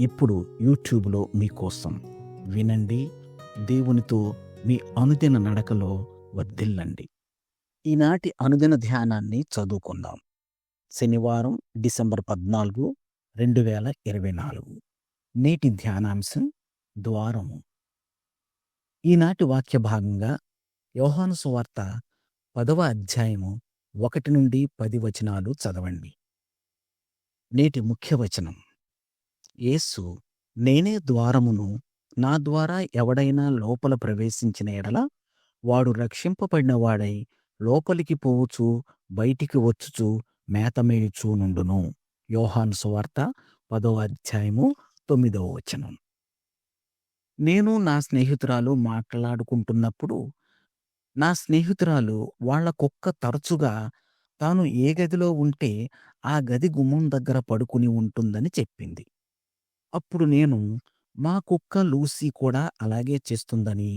ఇప్పుడు యూట్యూబ్లో మీకోసం వినండి దేవునితో మీ అనుదిన నడకలో వర్ధిల్లండి. ఈనాటి అనుదిన ధ్యానాన్ని చదువుకుందాం. శనివారం డిసెంబర్ పద్నాలుగు రెండు వేల ఇరవై నాలుగు. నేటి ధ్యానాంశం ద్వారము. ఈనాటి వాక్య భాగంగా యోహాను సువార్త పదవ అధ్యాయము ఒకటి నుండి పది వచనాలు చదవండి. నేటి ముఖ్య వచనం. యేసు నేనే ద్వారమును నా ద్వారా ఎవడైనా లోపల ప్రవేశించిన ఎడల వాడు రక్షింపబడిన వాడై లోపలికి పోవచ్చు బయటికి వచ్చుచు మేతమేయుచూనుండును యోహాను సువార్త పదో అధ్యాయము తొమ్మిదవ వచనం. నేను నా స్నేహితురాలు మాట్లాడుకుంటున్నప్పుడు నా స్నేహితురాలు వాళ్ళ కుక్క తరచుగా తాను ఏ గదిలో ఉంటే ఆ గది గుమ్మం దగ్గర పడుకుని ఉంటుందని చెప్పింది. అప్పుడు నేను మా కుక్క లూసీ కూడా అలాగే చేస్తుందని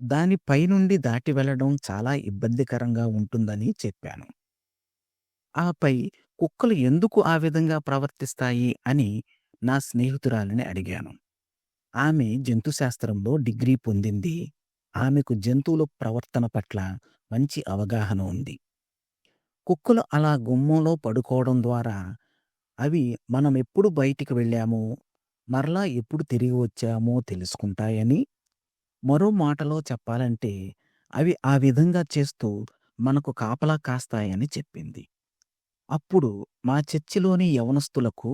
దాని పైనుండి దాటి వెళ్ళడం చాలా ఇబ్బందికరంగా ఉంటుందని చెప్పాను. ఆపై కుక్కలు ఎందుకు ఆ విధంగా ప్రవర్తిస్తాయి అని నా స్నేహితురాలిని అడిగాను. ఆమె జంతుశాస్త్రంలో డిగ్రీ పొందింది. ఆమెకు జంతువుల ప్రవర్తన పట్ల మంచి అవగాహన ఉంది. కుక్కలు అలా గుమ్మంలో పడుకోవడం ద్వారా అవి మనం ఎప్పుడు బయటికి వెళ్ళామో మరలా ఎప్పుడు తిరిగి వచ్చామో తెలుసుకుంటాయని మరో మాటలో చెప్పాలంటే అవి ఆ విధంగా చేస్తూ మనకు కాపలా కాస్తాయని చెప్పింది. అప్పుడు మా చర్చిలోని యవనస్తులకు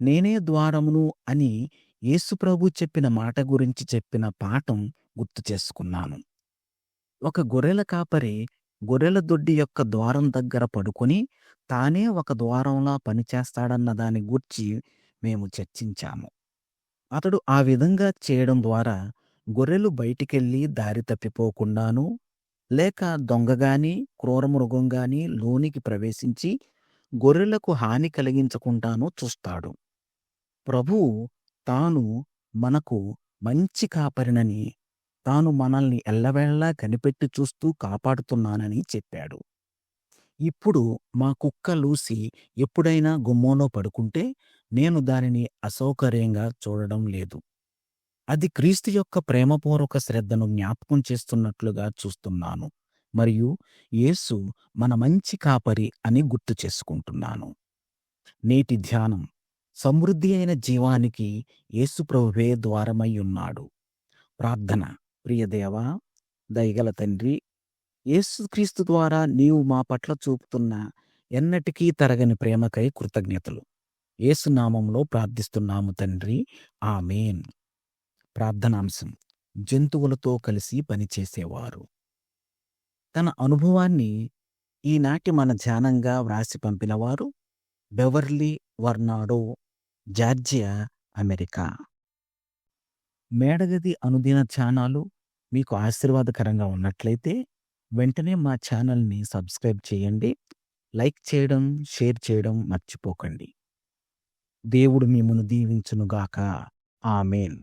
నేనే ద్వారమును అని యేసుప్రభు చెప్పిన మాట గురించి చెప్పిన పాఠం గుర్తు చేసుకున్నాను. ఒక గొర్రెల కాపరి గొర్రెల దొడ్డి యొక్క ద్వారం దగ్గర పడుకొని తానే ఒక ద్వారంలా పనిచేస్తాడన్న దాని గూర్చి మేము చర్చించాము. అతడు ఆ విధంగా చేయడం ద్వారా గొర్రెలు బయటికెళ్ళి దారి తప్పిపోకుండాను లేక దొంగగాని క్రూరమృగం గాని లోనికి ప్రవేశించి గొర్రెలకు హాని కలిగించకుండాను చూస్తాడు. ప్రభువు తాను మనకు మంచి కాపరినని తాను మనల్ని ఎల్లవేళ్ళా కనిపెట్టి చూస్తూ కాపాడుతున్నానని చెప్పాడు. ఇప్పుడు మా కుక్క లూసి ఎప్పుడైనా గుమ్మంలో పడుకుంటే నేను దానిని అసౌకర్యంగా చూడడం లేదు. అది క్రీస్తు యొక్క ప్రేమపూర్వక శ్రద్ధను జ్ఞాపకం చేస్తున్నట్లుగా చూస్తున్నాను. మరియు యేసు మన మంచి కాపరి అని గుర్తు చేసుకుంటున్నాను. నేటి ధ్యానం. సమృద్ధి అయిన జీవానికి యేసుప్రభువే ద్వారమై ఉన్నాడు. ప్రార్థన. ప్రియదేవా దయగల తండ్రి యేసుక్రీస్తు ద్వారా నీవు మా పట్ల చూపుతున్న ఎన్నటికీ తరగని ప్రేమకై కృతజ్ఞతలు. ఏసునామంలో ప్రార్థిస్తున్నాము తండ్రి. ఆమెన్. ప్రార్థనాంశం. జంతువులతో కలిసి పనిచేసేవారు తన అనుభవాన్ని ఈనాటి మన ధ్యానంగా వ్రాసి పంపినవారు బెవర్లీ వర్నాడో జార్జియా అమెరికా. మేడగది అనుదిన ఛానలు మీకు ఆశీర్వాదకరంగా ఉన్నట్లయితే వెంటనే మా ఛానల్ని సబ్స్క్రైబ్ చేయండి. లైక్ చేయడం షేర్ చేయడం మర్చిపోకండి. దేవుడు మిమ్మను దీవించునుగాక. ఆమెన్.